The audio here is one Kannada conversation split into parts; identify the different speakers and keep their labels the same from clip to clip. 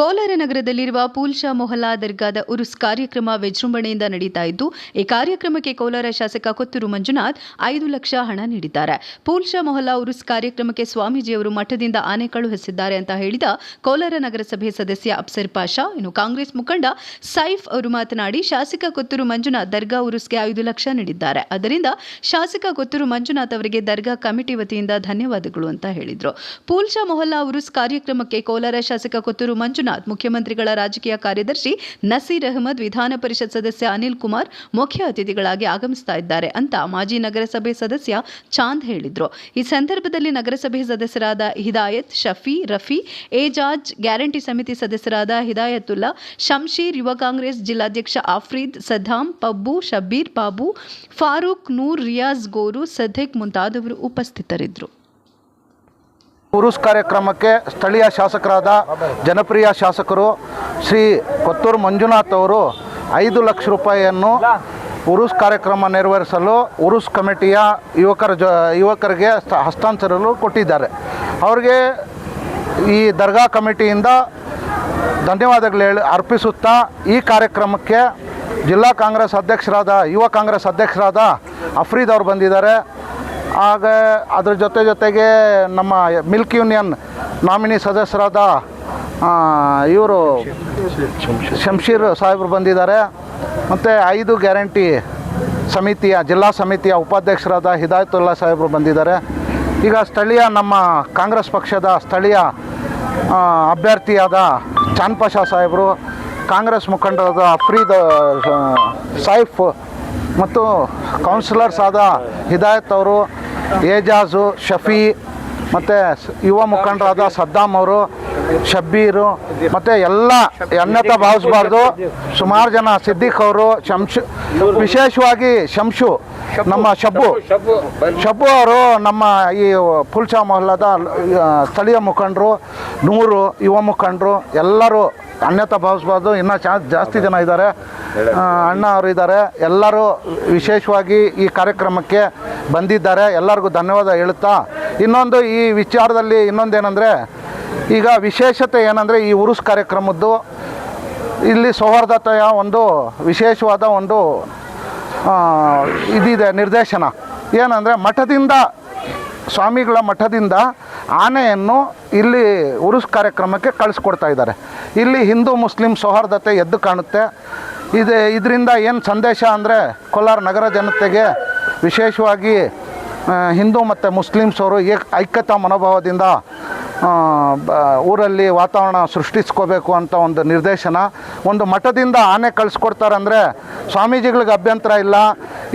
Speaker 1: ಕೋಲಾರ ನಗರದಲ್ಲಿರುವ ಪೂಲ್ಶಾ ಮೊಹಲ್ಲಾ ದರ್ಗಾದ ಉರುಸ್ ಕಾರ್ಯಕ್ರಮ ವಿಜೃಂಭಣೆಯಿಂದ ನಡೀತಾ ಇದ್ದು, ಈ ಕಾರ್ಯಕ್ರಮಕ್ಕೆ ಕೋಲಾರ ಶಾಸಕ ಕೊತ್ತೂರು ಮಂಜುನಾಥ್ ಐದು ಲಕ್ಷ ಹಣ ನೀಡಿದ್ದಾರೆ. ಪೂಲ್ಶಾ ಮೊಹಲ್ಲಾ ಉರುಸ್ ಕಾರ್ಯಕ್ರಮಕ್ಕೆ ಸ್ವಾಮೀಜಿಯವರು ಮಠದಿಂದ ಆನೆ ಕಳುಹಿಸಿದ್ದಾರೆ ಅಂತ ಹೇಳಿದ ಕೋಲಾರ ನಗರಸಭೆ ಸದಸ್ಯ ಅಪ್ಸರ್ ಪಾಷಾ, ಇನ್ನು ಕಾಂಗ್ರೆಸ್ ಮುಖಂಡ ಸೈಫ್ ಅವರು ಮಾತನಾಡಿ, ಶಾಸಕ ಕೊತ್ತೂರು ಮಂಜುನಾಥ್ ದರ್ಗಾ ಉರುಸ್ಗೆ ಐದು ಲಕ್ಷ ನೀಡಿದ್ದಾರೆ. ಅದರಿಂದ ಶಾಸಕ ಕೊತ್ತೂರು ಮಂಜುನಾಥ್ ಅವರಿಗೆ ದರ್ಗಾ ಕಮಿಟಿ ವತಿಯಿಂದ ಧನ್ಯವಾದಗಳು ಅಂತ ಹೇಳಿದರು. ಪೂಲ್ಶಾ ಮೊಹಲ್ಲಾ ಉರುಸ್ ಕಾರ್ಯಕ್ರಮಕ್ಕೆ ಕೋಲಾರ ಶಾಸಕ ಕೊತ್ತೂರು ಮಂಜುನಾಥ್ ಮುಖ್ಯಮಂತ್ರಿಗಳ ರಾಜಕೀಯ ಕಾರ್ಯದರ್ಶಿ ನಸೀರ್ ಅಹಮದ್, ವಿಧಾನ ಪರಿಷತ್ ಸದಸ್ಯ ಅನಿಲ್ ಕುಮಾರ್ ಮುಖ್ಯ ಅತಿಥಿಗಳಾಗಿ ಆಗಮಿಸ್ತಾ ಇದ್ದಾರೆ ಅಂತ ಮಾಜಿ ನಗರಸಭೆ ಸದಸ್ಯ ಚಾಂದ್ ಹೇಳಿದ್ರು. ಈ ಸಂದರ್ಭದಲ್ಲಿ ನಗರಸಭೆ ಸದಸ್ಯರಾದ ಹಿದಾಯತ್, ಶಫಿ, ರಫಿ ಏಜಾಜ್ ಗ್ಯಾರಂಟಿ ಸಮಿತಿ ಸದಸ್ಯರಾದ ಹಿದಾಯತುಲ್ಲಾ, ಶಂಶೀರ್ ಯುವ ಕಾಂಗ್ರೆಸ್ ಜಿಲ್ಲಾಧ್ಯಕ್ಷ ಆಫ್ರೀದ್ ಸದ್ದಾಂ ಪಬ್ಬು, ಶಬ್ಬೀರ್ ಬಾಬು, ಫಾರೂಕ್ ನೂರ್, ರಿಯಾಜ್ ಗೋರು ಸದ್ದೆಕ್ ಮುಂತಾದವರು ಉಪಸ್ಥಿತರಿದ್ದರು.
Speaker 2: ಉರುಸ್ ಕಾರ್ಯಕ್ರಮಕ್ಕೆ ಸ್ಥಳೀಯ ಶಾಸಕರಾದ ಜನಪ್ರಿಯ ಶಾಸಕರು ಶ್ರೀ ಕೊತ್ತೂರು ಮಂಜುನಾಥ್ ಅವರು ಐದು ಲಕ್ಷ ರೂಪಾಯಿಯನ್ನು ಉರುಸ್ ಕಾರ್ಯಕ್ರಮ ನೆರವೇರಿಸಲು ಉರುಸ್ ಕಮಿಟಿಯ ಯುವಕರ ಜ, ಯುವಕರಿಗೆ ಹಸ್ತಾಂತರಲು ಕೊಟ್ಟಿದ್ದಾರೆ. ಅವರಿಗೆ ಈ ದರ್ಗಾ ಕಮಿಟಿಯಿಂದ ಧನ್ಯವಾದಗಳು ಹೇಳಿ ಅರ್ಪಿಸುತ್ತಾ ಈ ಕಾರ್ಯಕ್ರಮಕ್ಕೆ ಜಿಲ್ಲಾ ಕಾಂಗ್ರೆಸ್ ಅಧ್ಯಕ್ಷರಾದ, ಯುವ ಕಾಂಗ್ರೆಸ್ ಅಧ್ಯಕ್ಷರಾದ ಅಫ್ರೀದ್ ಅವರು ಬಂದಿದ್ದಾರೆ. ಆಗ ಅದ್ರ ಜೊತೆ ಜೊತೆಗೆ ನಮ್ಮ ಮಿಲ್ಕ್ ಯೂನಿಯನ್ ನಾಮಿನಿ ಸದಸ್ಯರಾದ ಇವರು ಶಂಶೀರ್ ಸಾಹೇಬ್ರು ಬಂದಿದ್ದಾರೆ. ಮತ್ತು ಐದು ಗ್ಯಾರಂಟಿ ಸಮಿತಿಯ, ಜಿಲ್ಲಾ ಸಮಿತಿಯ ಉಪಾಧ್ಯಕ್ಷರಾದ ಹಿದಾಯತುಲ್ಲಾ ಸಾಹೇಬರು ಬಂದಿದ್ದಾರೆ. ಈಗ ಸ್ಥಳೀಯ ನಮ್ಮ ಕಾಂಗ್ರೆಸ್ ಪಕ್ಷದ ಸ್ಥಳೀಯ ಅಭ್ಯರ್ಥಿಯಾದ ಚಾನ್ಪಾಷಾ ಸಾಹೇಬರು, ಕಾಂಗ್ರೆಸ್ ಮುಖಂಡರಾದ ಅಫ್ರೀದ್ ಸೈಫ್ ಮತ್ತು ಕೌನ್ಸಿಲರ್ಸ್ ಆದ ಹಿದಾಯತ್ ಅವರು ಏಜಾಜು, ಶಫಿ, ಮತ್ತು ಯುವ ಮುಖಂಡರಾದ ಸದ್ದಾಮ್ ಅವರು, ಶಬ್ಬೀರು, ಮತ್ತು ಎಲ್ಲ ಅನ್ಯತಾ ಭಾವಿಸಬಾರ್ದು. ಸುಮಾರು ಜನ ಸಿದ್ದಿಕ್ ಅವರು ಶಂಶು ವಿಶೇಷವಾಗಿ ಶಂಶು ನಮ್ಮ ಶಬ್ಬು. ಶಬ್ಬು ಅವರು ನಮ್ಮ ಈ ಪುಲ್ಚಾ ಮೊಹಲ್ಲದ ಸ್ಥಳೀಯ ಮುಖಂಡರು, ನೂರು ಯುವ ಮುಖಂಡರು, ಎಲ್ಲರೂ ಅನ್ಯತ ಭಾವಿಸ್ಬಾರ್ದು. ಇನ್ನೂ ಚಾ ಜಾಸ್ತಿ ಜನ ಇದ್ದಾರೆ. ಅಣ್ಣ ಅವರು ಇದ್ದಾರೆ. ಎಲ್ಲರೂ ವಿಶೇಷವಾಗಿ ಈ ಕಾರ್ಯಕ್ರಮಕ್ಕೆ ಬಂದಿದ್ದಾರೆ. ಎಲ್ಲರಿಗೂ ಧನ್ಯವಾದ ಹೇಳುತ್ತಾ, ಇನ್ನೊಂದು ಈ ವಿಚಾರದಲ್ಲಿ ಇನ್ನೊಂದೇನೆಂದರೆ, ಈಗ ವಿಶೇಷತೆ ಏನಂದರೆ ಈ ಉರುಸ್ ಕಾರ್ಯಕ್ರಮದ್ದು, ಇಲ್ಲಿ ಸೌಹಾರ್ದತೆಯ ಒಂದು ವಿಶೇಷವಾದ ಒಂದು ಇದಿದೆ, ನಿರ್ದೇಶನ. ಏನಂದರೆ ಮಠದಿಂದ, ಸ್ವಾಮಿಗಳ ಮಠದಿಂದ ಆನೆಯನ್ನು ಇಲ್ಲಿ ಉರುಸ್ ಕಾರ್ಯಕ್ರಮಕ್ಕೆ ಕಳಿಸ್ಕೊಡ್ತಾ ಇದ್ದಾರೆ. ಇಲ್ಲಿ ಹಿಂದೂ ಮುಸ್ಲಿಂ ಸೌಹಾರ್ದತೆ ಎದ್ದು ಕಾಣುತ್ತೆ. ಇದೆ, ಇದರಿಂದ ಏನು ಸಂದೇಶ ಅಂದರೆ, ಕೋಲಾರ ನಗರ ಜನತೆಗೆ ವಿಶೇಷವಾಗಿ ಹಿಂದೂ ಮತ್ತು ಮುಸ್ಲಿಮ್ಸ್ ಅವರು ಏಕ ಐಕ್ಯತಾ ಮನೋಭಾವದಿಂದ ಊರಲ್ಲಿ ವಾತಾವರಣ ಸೃಷ್ಟಿಸ್ಕೋಬೇಕು ಅಂತ ಒಂದು ನಿರ್ದೇಶನ. ಒಂದು ಮಠದಿಂದ ಆನೆ ಕಳಿಸ್ಕೊಡ್ತಾರೆ ಅಂದರೆ ಸ್ವಾಮೀಜಿಗಳಿಗೆ ಅಭ್ಯಂತರ ಇಲ್ಲ.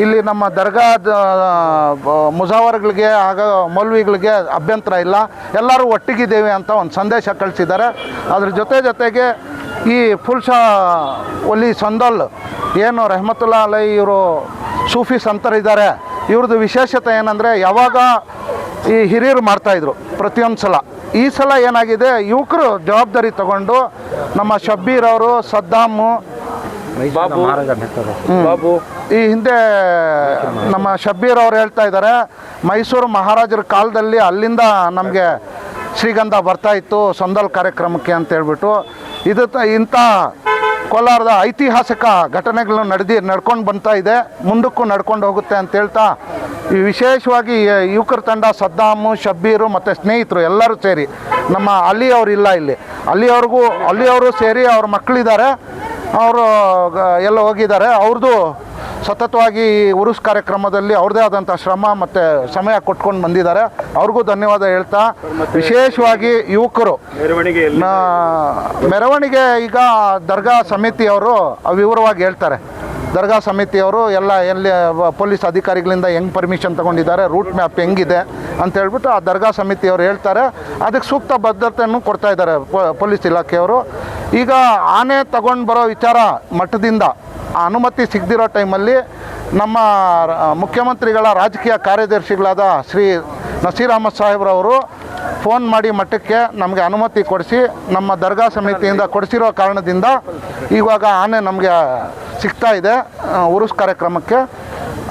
Speaker 2: ಇಲ್ಲಿ ನಮ್ಮ ದರ್ಗಾದ ಮುಜಾವರ್ಗಳಿಗೆ ಆಗ ಮೌಲ್ವಿಗಳಿಗೆ ಅಭ್ಯಂತರ ಇಲ್ಲ. ಎಲ್ಲರೂ ಒಟ್ಟಿಗಿದ್ದೇವೆ ಅಂತ ಒಂದು ಸಂದೇಶ ಕಳಿಸಿದ್ದಾರೆ. ಅದ್ರ ಜೊತೆ ಜೊತೆಗೆ ಈ ಫುಲ್ಶಾ ಒಲಿ ಸಂದಲ್, ಏನು ರೆಹಮತುಲ್ಲಾ ಅಲೈ ಇವರು ಸೂಫಿ ಸಂತರಿದ್ದಾರೆ ಇವ್ರದ್ದು ವಿಶೇಷತೆ ಏನಂದರೆ ಯಾವಾಗ ಈ ಹಿರಿಯರು ಮಾಡ್ತಾಯಿದ್ರು ಪ್ರತಿಯೊಂದು ಸಲ. ಈ ಸಲ ಏನಾಗಿದೆ ಯುವಕರು ಜವಾಬ್ದಾರಿ ತಗೊಂಡು ನಮ್ಮ ಶಬ್ಬೀರ್ ಅವರು ಸದ್ದಾಮು
Speaker 3: ಬಾಬು ಬಾಬು.
Speaker 2: ಈ ಹಿಂದೆ ನಮ್ಮ ಶಬ್ಬೀರ್ ಅವ್ರು ಹೇಳ್ತಾ ಇದ್ದಾರೆ ಮೈಸೂರು ಮಹಾರಾಜರ ಕಾಲದಲ್ಲಿ ಅಲ್ಲಿಂದ ನಮಗೆ ಶ್ರೀಗಂಧ ಬರ್ತಾ ಇತ್ತು ಸಂದಲ್ ಕಾರ್ಯಕ್ರಮಕ್ಕೆ ಅಂತ ಹೇಳ್ಬಿಟ್ಟು. ಇದು ತ- ಇಂಥ ಕೋಲಾರದ ಐತಿಹಾಸಿಕ ಘಟನೆಗಳು ನಡೆದಿ ನಡ್ಕೊಂಡು ಬಂತಾ ಇದೆ, ಮುಂದಕ್ಕೂ ನಡ್ಕೊಂಡು ಹೋಗುತ್ತೆ ಅಂತ ಹೇಳ್ತಾ, ಈ ವಿಶೇಷವಾಗಿ ಯುವಕರ ತಂಡ ಸದ್ದಾಮು, ಶಬ್ಬೀರು ಮತ್ತು ಸ್ನೇಹಿತರು ಎಲ್ಲರೂ ಸೇರಿ, ನಮ್ಮ ಅಲ್ಲಿಯವರು ಇಲ್ಲ ಇಲ್ಲಿ. ಅಲ್ಲಿಯವ್ರಿಗೂ ಅಲ್ಲಿಯವರು ಸೇರಿ ಅವ್ರ ಮಕ್ಕಳಿದ್ದಾರೆ ಅವರು ಎಲ್ಲ ಹೋಗಿದ್ದಾರೆ. ಅವ್ರದ್ದು ಸತತವಾಗಿ ಈ ಉರುಸ್ ಕಾರ್ಯಕ್ರಮದಲ್ಲಿ ಅವ್ರದೇ ಆದಂಥ ಶ್ರಮ ಮತ್ತು ಸಮಯ ಕೊಟ್ಕೊಂಡು ಬಂದಿದ್ದಾರೆ. ಅವ್ರಿಗೂ ಧನ್ಯವಾದ ಹೇಳ್ತಾ ವಿಶೇಷವಾಗಿ ಯುವಕರು. ಮೆರವಣಿಗೆ ಈಗ ದರ್ಗಾ ಸಮಿತಿಯವರು ವಿವರವಾಗಿ ಹೇಳ್ತಾರೆ. ದರ್ಗಾ ಸಮಿತಿಯವರು ಎಲ್ಲ ಎಲ್ಲಿ ಪೊಲೀಸ್ ಅಧಿಕಾರಿಗಳಿಂದ ಹೆಂಗೆ ಪರ್ಮಿಷನ್ ತಗೊಂಡಿದ್ದಾರೆ ರೂಟ್ ಮ್ಯಾಪ್ ಹೆಂಗಿದೆ ಅಂತ ಹೇಳ್ಬಿಟ್ಟು ಆ ದರ್ಗಾ ಸಮಿತಿಯವರು ಹೇಳ್ತಾರೆ. ಅದಕ್ಕೆ ಸೂಕ್ತ ಭದ್ರತೆಯನ್ನು ಕೊಡ್ತಾ ಇದ್ದಾರೆ ಪೊಲೀಸ್ ಇಲಾಖೆಯವರು. ಈಗ ಆನೆ ತಗೊಂಡು ಬರೋ ವಿಚಾರ ಮಠದಿಂದ ಅನುಮತಿ ಸಿಗದಿರೋ ಟೈಮಲ್ಲಿ ನಮ್ಮ ಮುಖ್ಯಮಂತ್ರಿಗಳ ರಾಜಕೀಯ ಕಾರ್ಯದರ್ಶಿಗಳಾದ ಶ್ರೀ ನಸೀರ್ ಅಹಮದ್ ಸಾಹೇಬ್ರವರು ಫೋನ್ ಮಾಡಿ ಮಠಕ್ಕೆ ನಮಗೆ ಅನುಮತಿ ಕೊಡಿಸಿ ನಮ್ಮ ದರ್ಗಾ ಸಮಿತಿಯಿಂದ ಕೊಡಿಸಿರೋ ಕಾರಣದಿಂದ ಇವಾಗ ಆನೆ ನಮಗೆ ಸಿಗ್ತಾ ಇದೆ ಉರುಸ್ ಕಾರ್ಯಕ್ರಮಕ್ಕೆ.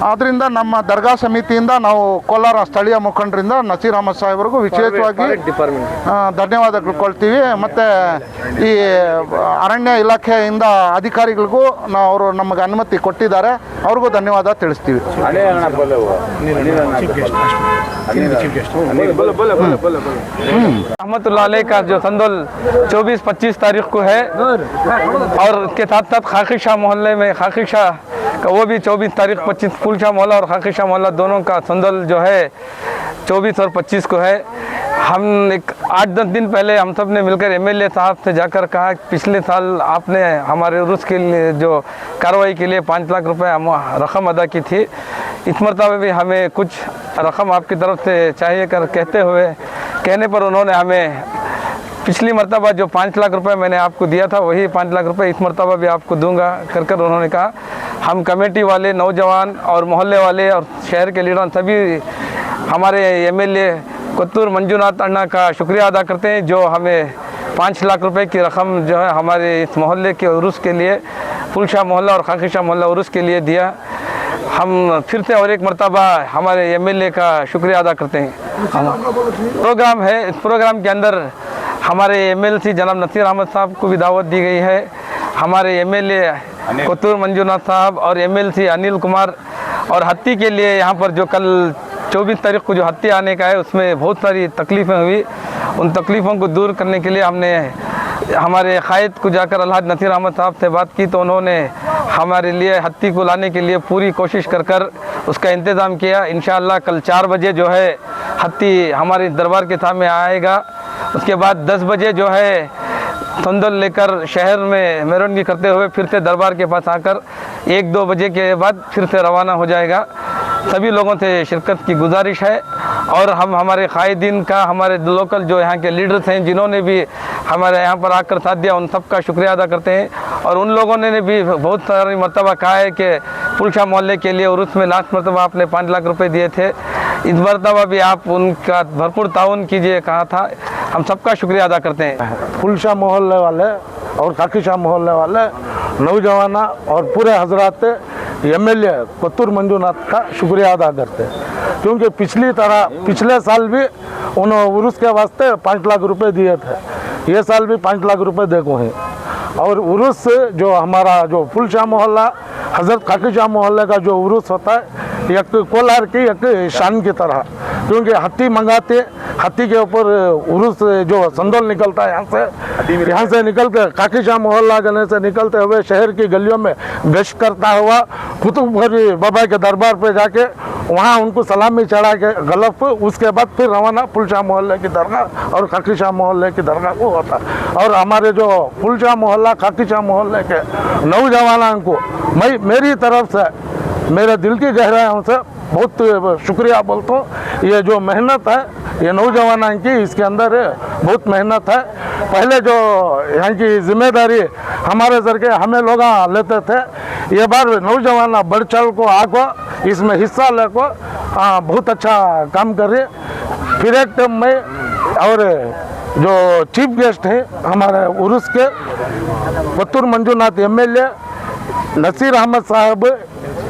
Speaker 2: ಆದ್ದರಿಂದ ನಮ್ಮ ದರ್ಗಾ ಸಮಿತಿಯಿಂದ ನಾವು ಕೋಲಾರ ಸ್ಥಳೀಯ ಮುಖಂಡರಿಂದ ನಸೀರ್ ಅಹಮದ್ ಸಾಹೇಬ್ರಿಗೂ ವಿಶೇಷವಾಗಿ
Speaker 3: ಡಿಪಾರ್ಟ್ಮೆಂಟ್
Speaker 2: ಆ, ಧನ್ಯವಾದಗಳು ಕೊಳ್ತೀವಿ ಮತ್ತು ಈ ಅರಣ್ಯ ಇಲಾಖೆಯಿಂದ ಅಧಿಕಾರಿಗಳಿಗೂ ನಾವು ಅವರು ನಮಗೆ ಅನುಮತಿ ಕೊಟ್ಟಿದ್ದಾರೆ ಅವ್ರಿಗೂ ಧನ್ಯವಾದ ತಿಳಿಸ್ತೀವಿ
Speaker 4: रहमतुल्लाह अलैह का जो संदोल 24-25 तारीख को है और उसके साथ साथ खाकी शाह मोहल्ले में खाकी शाह का वो भी 24 तारीख 25 फूल शाह मोहल्ला और खाकी शाह मोहल्ला दोनों का संदोल जो है 24 और 25 को है। हम एक आठ दस दिन पहले हम सबने मिलकर एमएलए साहब से जाकर कहा पिछले साल आपने हमारे उर्स के लिए जो कार्रवाई के लिए पाँच लाख रुपए हम रकम अदा की थी। इस मरतबा भी हमें कुछ रकम आपकी तरफ़ से चाहिए कर कहते हुए कहने पर उन्होंने हमें पिछली मरतबा जो पाँच लाख रुपए मैंने आपको दिया था, वही पाँच लाख रुपए इस मरतबा भी आपको दूँगा कर कर उन्होंने कहा। हम कमेटी वाले, नौजवान और मोहल्ले वाले और शहर के लीडर, सभी हमारे एमएलए कोत्तूर मंजूनाथ अन्ना का शुक्रिया अदा करते हैं, जो हमें पाँच लाख रुपए की रकम जो है हमारे इस मोहल्ले के उर्स के लिए, फुलशाह मोहल्ला और खाकी शाह मोहल्ला उर्स के लिए दिया। हम फिर से और एक मरतबा हमारे एमएलए का शुक्रिया अदा करते हैं। प्रोग्राम है, इस प्रोग्राम के अंदर हमारे एम एमएलसी जनाब नसीर अहमद साहब को भी दावत दी गई है। हमारे एमएलए कोतूर मंजूनाथ साहब और एमएलसी अनिल कुमार और हत्ती के लिए यहाँ पर जो कल 24 तारीख को जो हत्ती आने का है उसमें बहुत सारी तकलीफ़ें हुई। उन तकलीफ़ों को दूर करने के लिए हमने हमारे कायद को जाकर अल्हाज नसीर अहमद साहब से बात की तो उन्होंने हमारे लिए हत्ती को लाने के लिए पूरी कोशिश कर कर उसका इंतज़ाम किया। इन कल चार बजे जो है हत्ती हमारे दरबार के सामने आएगा। उसके बाद दस बजे जो है संदल लेकर शहर में मेरवनगी करते हुए फिर से दरबार के पास आकर एक दो बजे के बाद फिर से रवाना हो जाएगा। सभी लोगों से शिरकत की गुजारिश है और हम हमारे कायदीन का, हमारे लोकल जो यहाँ के लीडर्स हैं, जिन्होंने भी हमारे यहाँ पर आकर साथ दिया, उन सब का शुक्रिया अदा करते हैं। और उन लोगों ने भी बहुत सारी मरतबा कहा है कि पुलशा मोहल्ले के लिए और उसमें लास्ट मरतबा आपने पाँच लाख रुपए दिए थे। इस मरतबा भी आप उनका भरपूर ताउन कीजिए, कहा था। हम सबका शुक्रिया अदा करते हैं।
Speaker 5: फुलशाह मोहल्ले वाले और काकी शाह मोहल्ले वाले, नौजवाना और पूरे हजरात M L A Kottur Manjunath का शुक्रिया अदा करते हैं। क्योंकि पिछली तरह, पिछले साल भी उन्होंने उर्स के वास्ते पाँच लाख रुपए दिए थे। ये साल भी पाँच लाख रुपए देखो हैं। और उर्स जो हमारा जो फुलशाह मोहल्ला, हज़रत खाकी शाह मोहल्ले का जो उर्स होता है एक कोलार की एक शान की तरह। क्योंकि हत्ती मंगाते हत्ती के ऊपर उर्स जो संदोल निकलता है यहाँ से यहाँ से निकल के काकी शाह मोहल्ला गले से निकलते हुए शहर की गलियों में गश्त करता हुआ कुतुबगरी बाबा के दरबार पे जाके वहाँ उनको सलामी चढ़ा के गलफ उसके बाद फिर रवाना पुलशाह मोहल्ले की दरगाह और खाकी शाह मोहल्ले की दरगाह को होता। और हमारे जो पुलशाह मोहल्ला खाकी शाह मोहल्ले के नौजवानों को मैं मेरी तरफ़ से मेरे दिल की गहराइयों से बहुत शुक्रिया बोलता हूँ। ये जो मेहनत है ये नौजवान की इसके अंदर बहुत मेहनत है। पहले जो यहाँ की ज़िम्मेदारी हमारे सर के हमें लोग लेते थे। ये बार नौजवान बढ़ चढ़ को आको इसमें हिस्सा लेको हाँ, बहुत अच्छा काम कर रहे फिर एक टाइम में और जो चीफ गेस्ट हैं हमारे उर्स के पत्तूर मंजूनाथ एमएलए नसीर अहमद साहब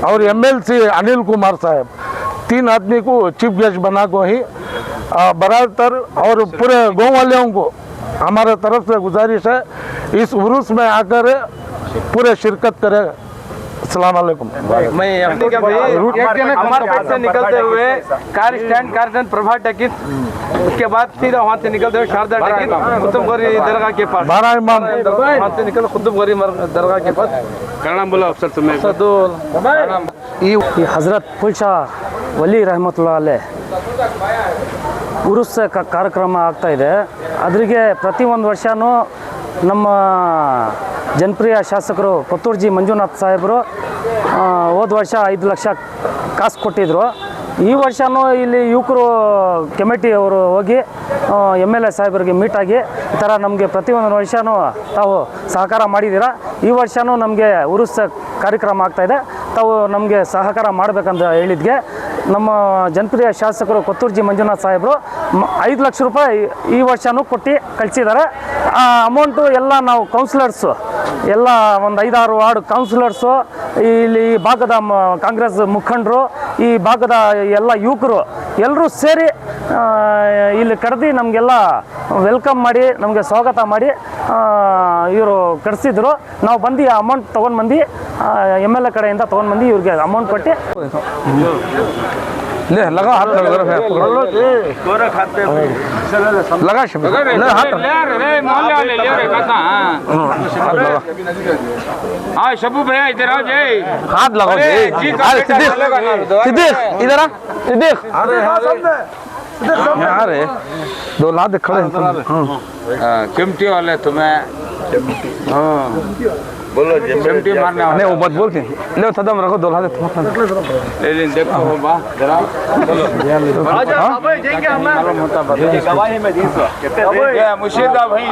Speaker 5: और एमएलसी अनिल कुमार साहब, तीन आदमी को चीफ गेस्ट बना को ही बराबर और पूरे गाँव वालों को हमारे तरफ़ से गुजारिश है, इस उर्स में आकर पूरे शिरकत करें। अस्सलाम वालेकुम
Speaker 4: मैं यहाँ का भाई हमारे पास से निकलते हुए car stand car stand Prabha talkies उसके बाद फिर वहाँ से निकलते हुए शारदा टैकिस कुतुबगरी दरगाह के पास
Speaker 5: बारह इमाम
Speaker 4: वहाँ से निकल कुतुबगरी दरगाह के पास
Speaker 3: ಕನ್ನಡ ಬೋಲೋ ಅಫ್ಸರ್ ಸುಮ್ಮನೆ
Speaker 4: सदुल
Speaker 2: ಈ
Speaker 6: ಈ ಹಜರತ್ ಫುಲ್ಶಾ ವಲಿ ರಹಮತುಲ್ಲಾ ಅಲೆ ಉರುಸ್ ಕ- ಕಾರ್ಯಕ್ರಮ ಆಗ್ತಾ ಇದೆ ಅದ್ರಿಗೆ ಪ್ರತಿ ಒಂದು ವರ್ಷವೂ ನಮ್ಮ ಜನಪ್ರಿಯ ಶಾಸಕರು ಪತ್ತೂರ್ಜಿ ಮಂಜುನಾಥ್ ಸಾಹೇಬರು ಹೋದ ವರ್ಷ ಐದು ಲಕ್ಷ ಕಾಸು ಕೊಟ್ಟಿದ್ದರು ಈ ವರ್ಷವೂ ಇಲ್ಲಿ ಯುವಕರು ಕಮಿಟಿ ಅವರು ಹೋಗಿ ಎಂ ಎಲ್ ಎ ಸಾಹೇಬರಿಗೆ ಮೀಟಾಗಿ ಈ ಥರ ನಮಗೆ ಪ್ರತಿಯೊಂದು ವರ್ಷವೂ ತಾವು ಸಹಕಾರ ಮಾಡಿದ್ದೀರಾ. ಈ ವರ್ಷವೂ ನಮಗೆ ಉರುಸ ಕಾರ್ಯಕ್ರಮ ಆಗ್ತಾಯಿದೆ ತಾವು ನಮಗೆ ಸಹಕಾರ ಮಾಡಬೇಕಂತ ಹೇಳಿದ್ಗೆ ನಮ್ಮ ಜನಪ್ರಿಯ ಶಾಸಕರು ಕೊತ್ತೂರ್ಜಿ ಮಂಜುನಾಥ್ ಸಾಹೇಬರು ಐದು ಲಕ್ಷ ರೂಪಾಯಿ ಈ ವರ್ಷವೂ ಕೊಟ್ಟು ಕಳಿಸಿದ್ದಾರೆ. ಆ ಅಮೌಂಟು ಎಲ್ಲ ನಾವು ಕೌನ್ಸಿಲರ್ಸು ಎಲ್ಲ ಒಂದು ಐದಾರು ವಾರ್ಡ್ ಕೌನ್ಸಿಲರ್ಸು ಇಲ್ಲಿ ಈ ಭಾಗದ ಕಾಂಗ್ರೆಸ್ ಮುಖಂಡರು, ಈ ಭಾಗದ ಎಲ್ಲ ಯುವಕರು ಎಲ್ಲರೂ ಸೇರಿ ಇಲ್ಲಿ ಕರೆದು ನಮಗೆಲ್ಲ ವೆಲ್ಕಮ್ ಮಾಡಿ, ನಮಗೆ ಸ್ವಾಗತ ಮಾಡಿ ಇವರು ಕರೆಸಿದ್ರು. ನಾವು ಬಂದು ಅಮೌಂಟ್ ತೊಗೊಂಡು ಬಂದು ಎಂ ಎಲ್ ಎ ಕಡೆಯಿಂದ ತೊಗೊಂಡು ಬಂದು ಇವ್ರಿಗೆ ಅಮೌಂಟ್ ಕೊಟ್ಟು
Speaker 4: ले लगा हाथ लगा रहा है पकड़ लो कोरा खाते हैं। लगा शब्द ले हाथ ले रे मोहल्ले वाले ले रे कसा हाँ। हाँ, हाथ लगा।
Speaker 3: हाँ शब्बू भैया इधर आ जय
Speaker 4: हाथ लगाओ जी। अरे सिद्दीक सिद्दीक इधर आ सिद्दीक। अरे हाँ यार दो लाद खड़े हैं। कीमती
Speaker 3: हाँ। वाले तुम्हें। हाँ। बोलो चिमटी मारने वाले
Speaker 4: नहीं वो मत बोल के ले सदम रखो दो लाद तुम
Speaker 3: ले लें देखो बाबा जरा मुर्शिदा भाई